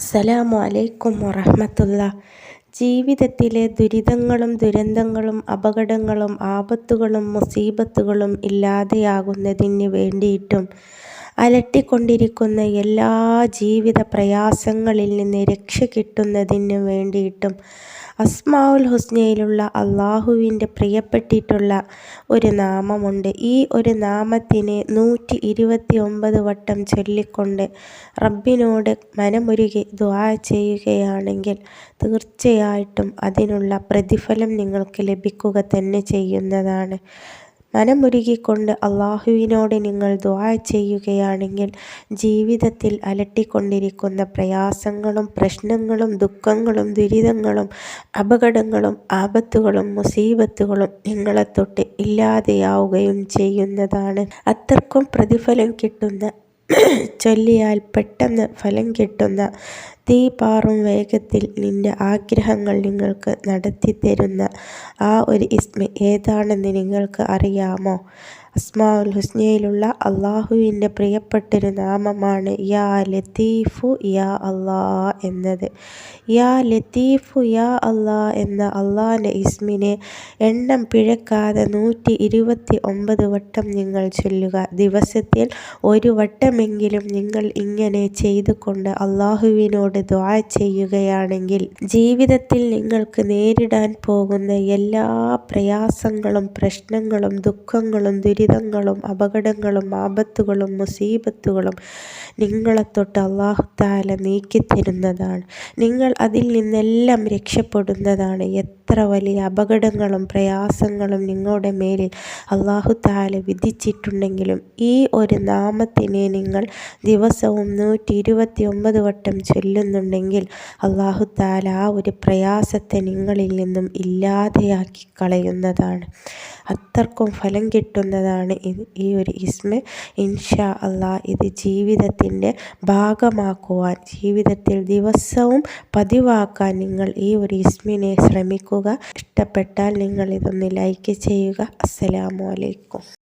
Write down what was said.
അസ്സലാമു അലൈക്കും വറഹമത്തുള്ള. ജീവിതത്തിലെ ദുരിതങ്ങളും ദുരന്തങ്ങളും അപകടങ്ങളും ആപത്തുകളും മുസീബത്തുകളും ഇല്ലാതെയാകുന്നതിന് വേണ്ടിയിട്ടും അലട്ടിക്കൊണ്ടിരിക്കുന്ന എല്ലാ ജീവിത പ്രയാസങ്ങളിൽ നിന്ന് രക്ഷ കിട്ടുന്നതിന് വേണ്ടിയിട്ടും അസ്മാഉൽ ഹുസ്നയിലുള്ള അള്ളാഹുവിന്റെ പ്രിയപ്പെട്ടിട്ടുള്ള ഒരു നാമമുണ്ട്. ഈ ഒരു നാമത്തിനെ നൂറ്റി ഇരുപത്തി ഒമ്പത് വട്ടം ചൊല്ലിക്കൊണ്ട് റബ്ബിനോട് മനമുരുകി ദ്വാ ചെയ്യുകയാണെങ്കിൽ തീർച്ചയായിട്ടും അതിനുള്ള പ്രതിഫലം നിങ്ങൾക്ക് ലഭിക്കുക തന്നെ ചെയ്യുന്നതാണ്. മനമുരുകിക്കൊണ്ട് അള്ളാഹുവിനോട് നിങ്ങൾ ദ്വാ ചെയ്യുകയാണെങ്കിൽ ജീവിതത്തിൽ അലട്ടിക്കൊണ്ടിരിക്കുന്ന പ്രയാസങ്ങളും പ്രശ്നങ്ങളും ദുഃഖങ്ങളും ദുരിതങ്ങളും അപകടങ്ങളും ആപത്തുകളും മുസീബത്തുകളും നിങ്ങളെ തൊട്ട് ഇല്ലാതെയാവുകയും ചെയ്യുന്നതാണ്. അത്രക്കും പ്രതിഫലം കിട്ടുന്ന ചൊല്ലിയാൽ പെട്ടെന്ന് ഫലം കിട്ടുന്ന തീ പാറും വേഗത്തിൽ നിന്റെ ആഗ്രഹങ്ങൾ നിങ്ങൾക്ക് നടത്തിത്തരുന്ന ആ ഒരു ഇസ്മി ഏതാണെന്ന് നിങ്ങൾക്ക് അറിയാമോ? അസ്മാഉൽ ഹുസ്നയിലുള്ള അള്ളാഹുവിന്റെ പ്രിയപ്പെട്ടൊരു നാമമാണ് യാ ലത്തീഫു യാ അള്ളാ എന്നത്. യാ ലത്തീഫു യാ അള്ളാ എന്ന അള്ളാഹിന്റെ ഇസ്മിനെ എണ്ണം പിഴക്കാതെ നൂറ്റി ഇരുപത്തി ഒമ്പത് വട്ടം നിങ്ങൾ ചൊല്ലുക. ദിവസത്തിൽ ഒരു വട്ടമെങ്കിലും നിങ്ങൾ ഇങ്ങനെ ചെയ്തുകൊണ്ട് അള്ളാഹുവിനോട് ദ്വാ ചെയ്യുകയാണെങ്കിൽ ജീവിതത്തിൽ നിങ്ങൾക്ക് നേരിടാൻ പോകുന്ന എല്ലാ പ്രയാസങ്ങളും പ്രശ്നങ്ങളും ദുഃഖങ്ങളും ദുരിതങ്ങളും അപകടങ്ങളും ആപത്തുകളും മുസീബത്തുകളും നിങ്ങളെ തൊട്ട് അള്ളാഹുത്താല നീക്കിത്തരുന്നതാണ്. നിങ്ങൾ അതിൽ നിന്നെല്ലാം രക്ഷപ്പെടുന്നതാണ്. എത്ര വലിയ അപകടങ്ങളും പ്രയാസങ്ങളും നിങ്ങളുടെ മേലിൽ അള്ളാഹുത്താല വിധിച്ചിട്ടുണ്ടെങ്കിലും ഈ ഒരു നാമത്തിനെ നിങ്ങൾ ദിവസവും നൂറ്റി ഇരുപത്തി ഒമ്പത് വട്ടം ചൊല്ലുന്നുണ്ടെങ്കിൽ അള്ളാഹു താല ആ ഒരു പ്രയാസത്തെ നിങ്ങളിൽ നിന്നും ഇല്ലാതെയാക്കി കളയുന്നതാണ്. അത്രക്കും ഫലം കിട്ടുന്നതാണ് ഈ ഒരു ഇസ്മ. ഇൻഷാ അള്ളാ ഇത് ജീവിതത്തിന്റെ ഭാഗമാക്കുവാൻ ജീവിതത്തിൽ ദിവസവും പതിവാക്കാൻ നിങ്ങൾ ഈ ഒരു ഇസ്മിനെ ശ്രമിക്കുക. ഇഷ്ടപ്പെട്ടാൽ നിങ്ങൾ ഇതൊന്ന് ലൈക്ക് ചെയ്യുക. അസ്സലാമു അലൈക്കും.